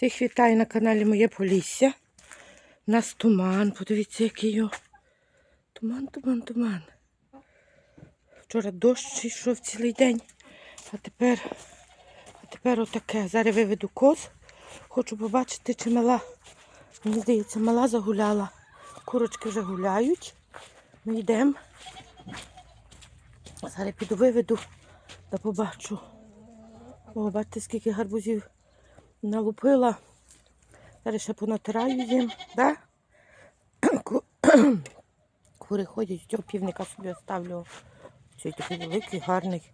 Всіх вітаю на каналі Моє Полісся. У нас туман, подивіться, який його. Туман, туман, туман. Вчора дощ йшов цілий день, а тепер, а тепер отаке. Зараз виведу коз. Хочу побачити, чи мала. Мені здається, мала загуляла. Курочки вже гуляють. Ми йдемо. Зараз піду виведу та побачу. О, бачите, скільки гарбузів налупила. Зараз ще понатираю їм. Да? Кури ходять, цього півника собі оставлю. Цей такий великий, гарний.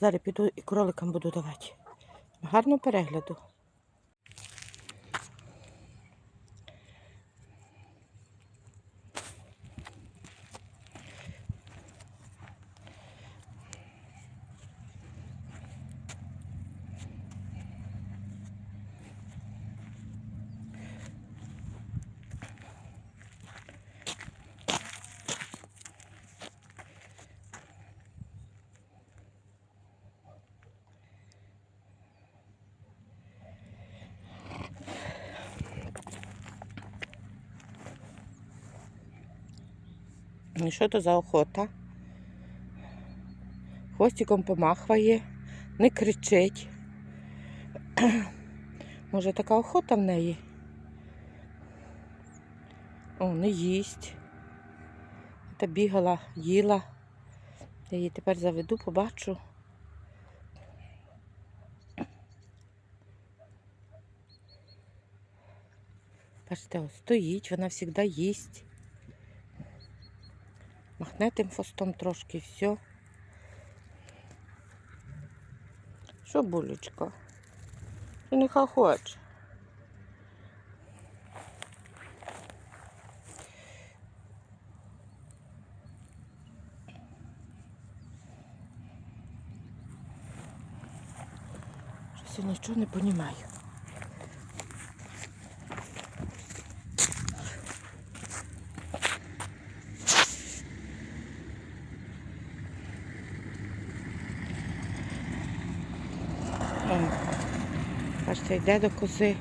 Зараз піду і кроликам буду давати. Гарного перегляду. Що то за охота? Хвостиком помахує, не кричить. Може, така охота в неї? О, не їсть. Та бігала, їла. Я її тепер заведу, побачу. Бачите, стоїть, вона завжди їсть. Махне тим хвостом трошки, все. Що, булечка? Ти не хоче. Щось я нічого не розумію. О, Бачите, йде до кози.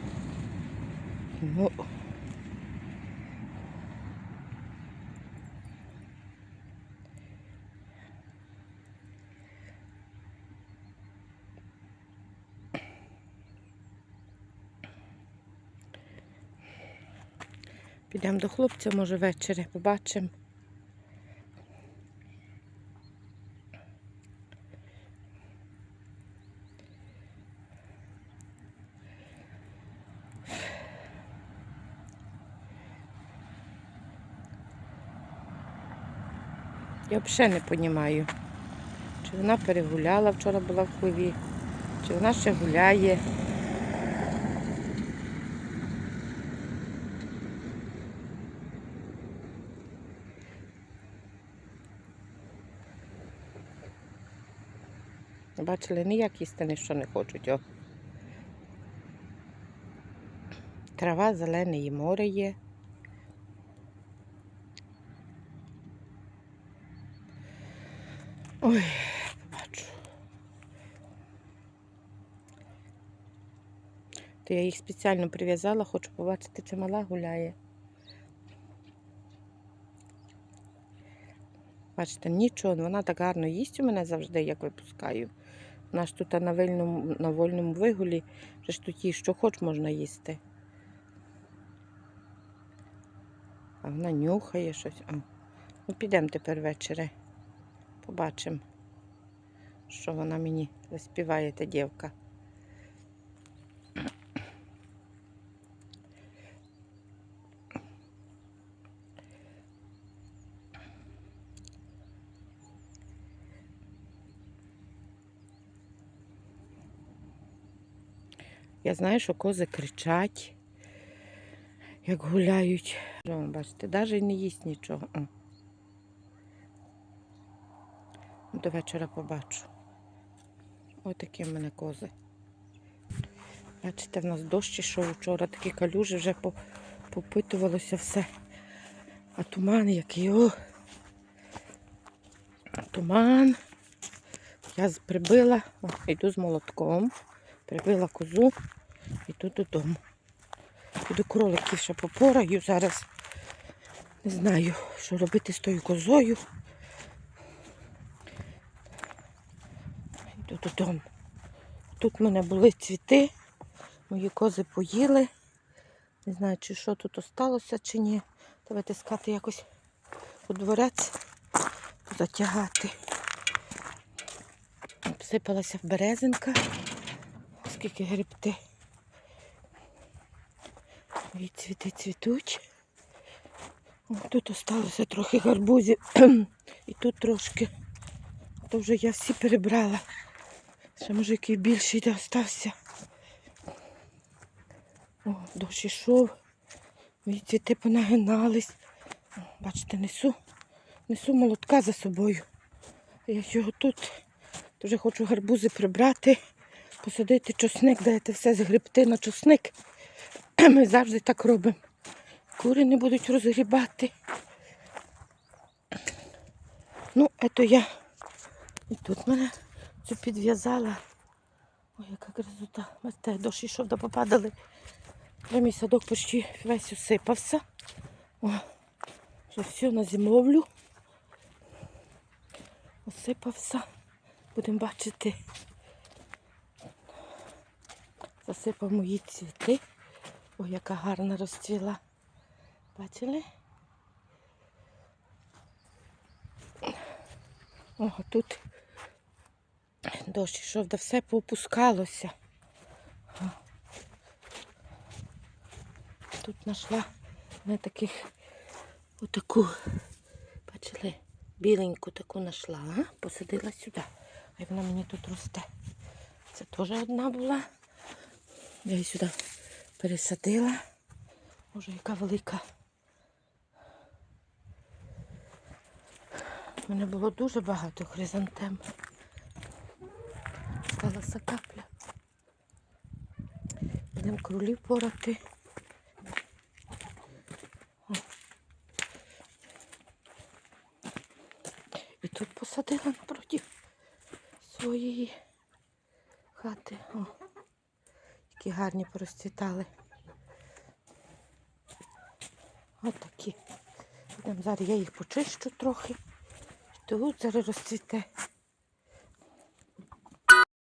Ну. Підемо до хлопця, може, ввечері побачимо. Я взагалі не розумію, чи вона перегуляла, вчора була в хливі, чи вона ще гуляє. Бачили, ніяк їсти ніщо не хочуть. О. Трава, зелене і море є. Ой, побачу. То я їх спеціально прив'язала, хочу побачити, чи мала гуляє. Бачите, нічого, вона так гарно їсть у мене завжди, як випускаю. Вона ж тут на вольному, на вольному вигулі, вже ж тут їй що хоч можна їсти. А вона нюхає щось. А. Ну, підемо тепер ввечері. Побачимо, що вона мені заспіває та дівка. Я знаю, що кози кричать, як гуляють. Бачите, навіть не їсть нічого. О. До вечора побачу. Ось такі в мене кози. Бачите, в нас дощ ішов вчора, такі калюжі вже попитувалося все. А туман який, о. Туман. Я прибила, о, йду з молотком. Прибила козу тут додому. Буду кроликів ще попораю зараз. Не знаю, що робити з тою козою. Йду додому. Тут в мене були цвіти, мої кози поїли. Не знаю, чи що тут осталося, чи ні. Треба тискати якось у дворець, затягати. Обсипалася березинка, скільки грибти. Мої цвіти цвітуть. Тут осталося трохи гарбузів. І тут трошки. То вже я всі перебрала. Ще може який більший де остався. О, дощ ішов. Мої цвіти понагинались. О, Бачите, несу, несу молотка за собою. Я його тут вже хочу гарбузи прибрати, посадити чосник, дайте все згребти на чосник. Ми завжди так робимо. Кури не будуть розгрібати. Ну, ето я і тут мене цю підв'язала. Ой, яка красота. Бачите, дощ ішов, да попадали. Мій садок почти весь усипався. О, вже все на зимовлю. Осипався. Будемо бачити. Засипав мої цвіти. Ой, яка гарна розцвіла. Бачили? О, тут дощ ішов, да все поопускалося. Тут знайшла не таких отаку, бачили, біленьку таку знайшла, а? посадила сюди. А вона мені тут росте. Це теж одна була. Я її сюди пересадила. Може, яка велика. У мене було дуже багато хризантем. Сталася капля. Будемо кролів порати. О. І тут посадила напроти своєї хати. О, які гарні порозцвітали. Ось такі. Зараз я їх почищу трохи. Тут зараз розцвіте.